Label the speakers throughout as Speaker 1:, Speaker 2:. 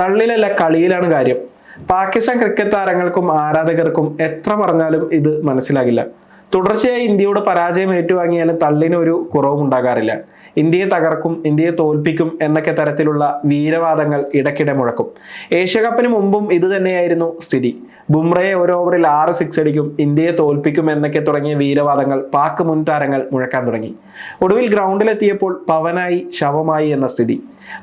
Speaker 1: തള്ളിലല്ല കളിയിലാണ് കാര്യം. പാകിസ്ഥാൻ ക്രിക്കറ്റ് താരങ്ങൾക്കും ആരാധകർക്കും എത്ര പറഞ്ഞാലും ഇത് മനസ്സിലാകില്ല. തുടർച്ചയായി ഇന്ത്യയുടെ പരാജയം ഏറ്റുവാങ്ങിയാലും തള്ളിന് ഒരു കുറവും ഉണ്ടാകാറില്ല. ഇന്ത്യയെ തകർക്കും ഇന്ത്യയെ തോൽപ്പിക്കും എന്നൊക്കെ തരത്തിലുള്ള വീരവാദങ്ങൾ ഇടയ്ക്കിടെ മുഴക്കും. ഏഷ്യ കപ്പിന് മുമ്പും ഇത് തന്നെയായിരുന്നു സ്ഥിതി. ബുംറയെ ഒരു ഓവറിൽ ആറ് സിക്സ് അടിക്കും ഇന്ത്യയെ തോൽപ്പിക്കും എന്നൊക്കെ തുടങ്ങിയ വീരവാദങ്ങൾ പാക് മുൻ താരങ്ങൾ മുഴക്കാൻ തുടങ്ങി. ഒടുവിൽ ഗ്രൗണ്ടിലെത്തിയപ്പോൾ പവനായി ശവമായി എന്ന സ്ഥിതി.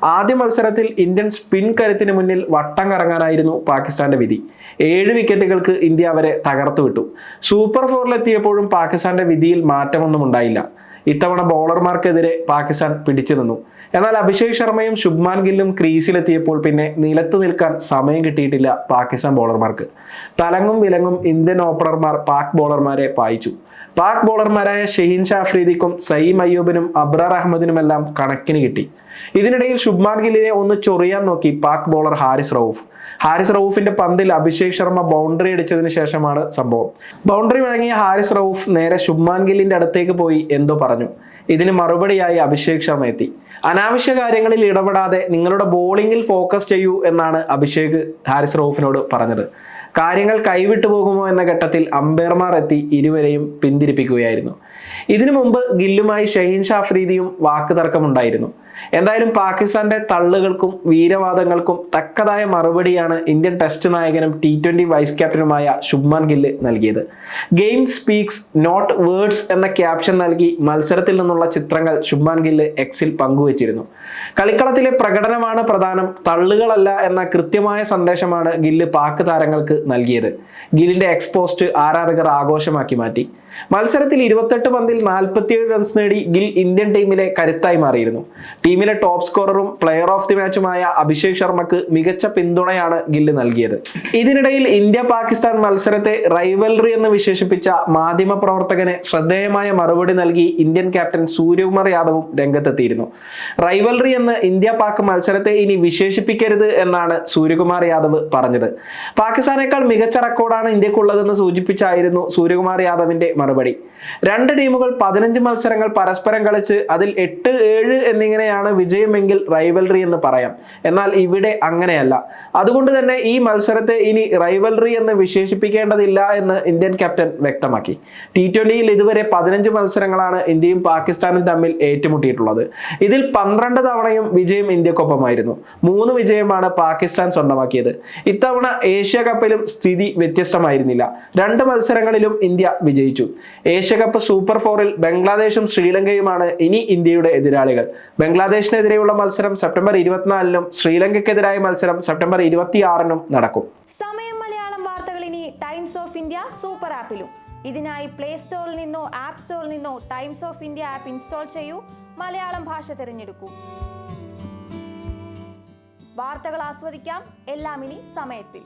Speaker 1: ആദ്യ മത്സരത്തിൽ ഇന്ത്യൻ സ്പിൻ കരുത്തിന് മുന്നിൽ വട്ടം കറങ്ങാനായിരുന്നു പാകിസ്ഥാന്റെ വിധി. ഏഴ് വിക്കറ്റുകൾക്ക് ഇന്ത്യ അവരെ തകർത്തു വിട്ടു. സൂപ്പർ ഫോറിലെത്തിയപ്പോഴും പാകിസ്ഥാന്റെ വിധിയിൽ മാറ്റമൊന്നും ഉണ്ടായില്ല. ഇത്തവണ ബോളർമാർക്കെതിരെ പാകിസ്ഥാൻ പിടിച്ചു നിന്നു. എന്നാൽ അഭിഷേക് ശർമ്മയും ശുഭ്മാൻ ഗില്ലും ക്രീസിലെത്തിയപ്പോൾ പിന്നെ നിലത്ത് നിൽക്കാൻ സമയം കിട്ടിയിട്ടില്ല പാകിസ്ഥാൻ ബോളർമാർക്ക് തലങ്ങും വിലങ്ങും ഇന്ത്യൻ ഓപ്പണർമാർ പാക് ബോളർമാരെ പായിച്ചു. പാക് ബോളർമാരായ ഷഹീൻ ഷാഫ്രീദിക്കും സയീം അയ്യൂബിനും അബ്രാർ അഹമ്മദിനുമെല്ലാം കണക്കിന് കിട്ടി. ഇതിനിടയിൽ ശുഭ്മാൻ ഗില്ലിനെ ഒന്ന് ചൊറിയാൻ നോക്കി പാക് ബോളർ ഹാരിസ് റൌഫ്. ഹാരിസ് റൌഫിന്റെ പന്തിൽ അഭിഷേക് ശർമ്മ ബൗണ്ടറി അടിച്ചതിന് ശേഷമാണ് സംഭവം. ബൗണ്ടറി വഴങ്ങിയ ഹാരിസ് റൌഫ് നേരെ ശുഭ്മാൻ ഗില്ലിന്റെ അടുത്തേക്ക് പോയി എന്തോ പറഞ്ഞു. ഇതിന് മറുപടിയായി അഭിഷേക് ശർമ്മ എത്തി. അനാവശ്യ കാര്യങ്ങളിൽ ഇടപെടാതെ നിങ്ങളുടെ ബോളിംഗിൽ ഫോക്കസ് ചെയ്യൂ എന്നാണ് അഭിഷേക് ഹാരിസ് റൌഫിനോട് പറഞ്ഞത്. കാര്യങ്ങൾ കൈവിട്ടു പോകുമോ എന്ന ഘട്ടത്തിൽ അമ്പയർമാർ എത്തി ഇരുവരെയും പിന്തിരിപ്പിക്കുകയായിരുന്നു. ഇതിനു മുമ്പ് ഗില്ലുമായി ഷഹീൻ ഷാഫ്രീദിയും വാക്ക് തർക്കമുണ്ടായിരുന്നു എന്തായാലും പാകിസ്ഥാന്റെ തള്ളുകൾക്കും വീരവാദങ്ങൾക്കും തക്കതായ മറുപടിയാണ് ഇന്ത്യൻ ടെസ്റ്റ് നായകനും ടി ട്വന്റി വൈസ് ക്യാപ്റ്റനുമായ ശുഭ്മാൻ ഗില്ല് നൽകിയത്. ഗെയിം സ്പീക്സ് നോട്ട് വേർഡ്സ് എന്ന ക്യാപ്ഷൻ നൽകി മത്സരത്തിൽ നിന്നുള്ള ചിത്രങ്ങൾ ശുഭ്മാൻ ഗില്ല് എക്സിൽ പങ്കുവച്ചിരുന്നു. കളിക്കളത്തിലെ പ്രകടനമാണ് പ്രധാനം. തള്ളുകളല്ല എന്ന കൃത്യമായ സന്ദേശമാണ് ഗില്ല് പാക് താരങ്ങൾക്ക് നൽകിയത്. ഗില്ലിന്റെ എക്സ്പോസ്റ്റ് ആരാധകർ ആഘോഷമാക്കി മാറ്റി. മത്സരത്തിൽ ഇരുപത്തെട്ട് പന്തിൽ നാൽപ്പത്തിയേഴ് റൺസ് നേടി ഗിൽ ഇന്ത്യൻ ടീമിലെ കരുത്തായി മാറിയിരുന്നു. ടീമിലെ ടോപ്പ് സ്കോററും പ്ലെയർ ഓഫ് ദി മാച്ചുമായ അഭിഷേക് ശർമ്മക്ക് മികച്ച പിന്തുണയാണ് ഗില്ല് നൽകിയത്. ഇതിനിടയിൽ ഇന്ത്യ പാകിസ്ഥാൻ മത്സരത്തെ റൈവൽറി എന്ന് വിശേഷിപ്പിച്ച മാധ്യമ പ്രവർത്തകന് ശ്രദ്ധേയമായ മറുപടി നൽകി ഇന്ത്യൻ ക്യാപ്റ്റൻ സൂര്യകുമാർ യാദവും രംഗത്തെത്തിയിരുന്നു. റൈവൽറി എന്ന് ഇന്ത്യ പാക് മത്സരത്തെ ഇനി വിശേഷിപ്പിക്കരുത് എന്നാണ് സൂര്യകുമാർ യാദവ് പറഞ്ഞത്. പാകിസ്ഥാനേക്കാൾ മികച്ച റെക്കോർഡാണ് ഇന്ത്യക്കുള്ളതെന്ന് സൂചിപ്പിച്ചായിരുന്നു സൂര്യകുമാർ യാദവിന്റെ മറുപടി. രണ്ട് ടീമുകൾ പതിനഞ്ച് മത്സരങ്ങൾ പരസ്പരം കളിച്ച് അതിൽ എട്ട് ഏഴ് എന്നിങ്ങനെയാണ് വിജയമെങ്കിൽ റൈവൽറി എന്ന് പറയാം. എന്നാൽ ഇവിടെ അങ്ങനെയല്ല. അതുകൊണ്ട് തന്നെ ഈ മത്സരത്തെ ഇനി റൈവൽറി എന്ന് വിശേഷിപ്പിക്കേണ്ടതില്ല എന്ന് ഇന്ത്യൻ ക്യാപ്റ്റൻ വ്യക്തമാക്കി. ടി ട്വന്റിയിൽ ഇതുവരെ പതിനഞ്ച് മത്സരങ്ങളാണ് ഇന്ത്യയും പാകിസ്ഥാനും തമ്മിൽ ഏറ്റുമുട്ടിയിട്ടുള്ളത്. ഇതിൽ പന്ത്രണ്ട് തവണയും വിജയം ഇന്ത്യക്കൊപ്പമായിരുന്നു. മൂന്ന് വിജയമാണ് പാകിസ്ഥാൻ സ്വന്തമാക്കിയത്. ഇത്തവണ ഏഷ്യ കപ്പിലും സ്ഥിതി വ്യത്യസ്തമായിരുന്നില്ല. രണ്ട് മത്സരങ്ങളിലും ഇന്ത്യ വിജയിച്ചു. ഏഷ്യ കപ്പ് സൂപ്പർ ഫോറിൽ ബംഗ്ലാദേശും ശ്രീലങ്കയുമാണ് ഇനി ഇന്ത്യയുടെ എതിരാളികൾ. ബംഗ്ലാദേശിനെതിരെയുള്ള മത്സരം സെപ്റ്റംബർ ഇരുപത്തിനാലിനും ശ്രീലങ്കയ്ക്കെതിരായ മത്സരം സെപ്റ്റംബർ ഇരുപത്തിയാറിനും നടക്കും.
Speaker 2: സമയം മലയാളം വാർത്തകൾ ഇനി ടൈംസ് ഓഫ് ഇന്ത്യ സൂപ്പർ ആപ്പിലും. ഇതിനായി പ്ലേ സ്റ്റോറിൽ നിന്നോ ആപ്പ് സ്റ്റോറിൽ നിന്നോ Times of India app install ചെയ്യൂ. മലയാളം ഭാഷ തിരഞ്ഞെടുക്കൂ. വാർത്തകൾ ആസ്വദിക്കാം. എല്ലാം ഇനി സമയത്തിൽ.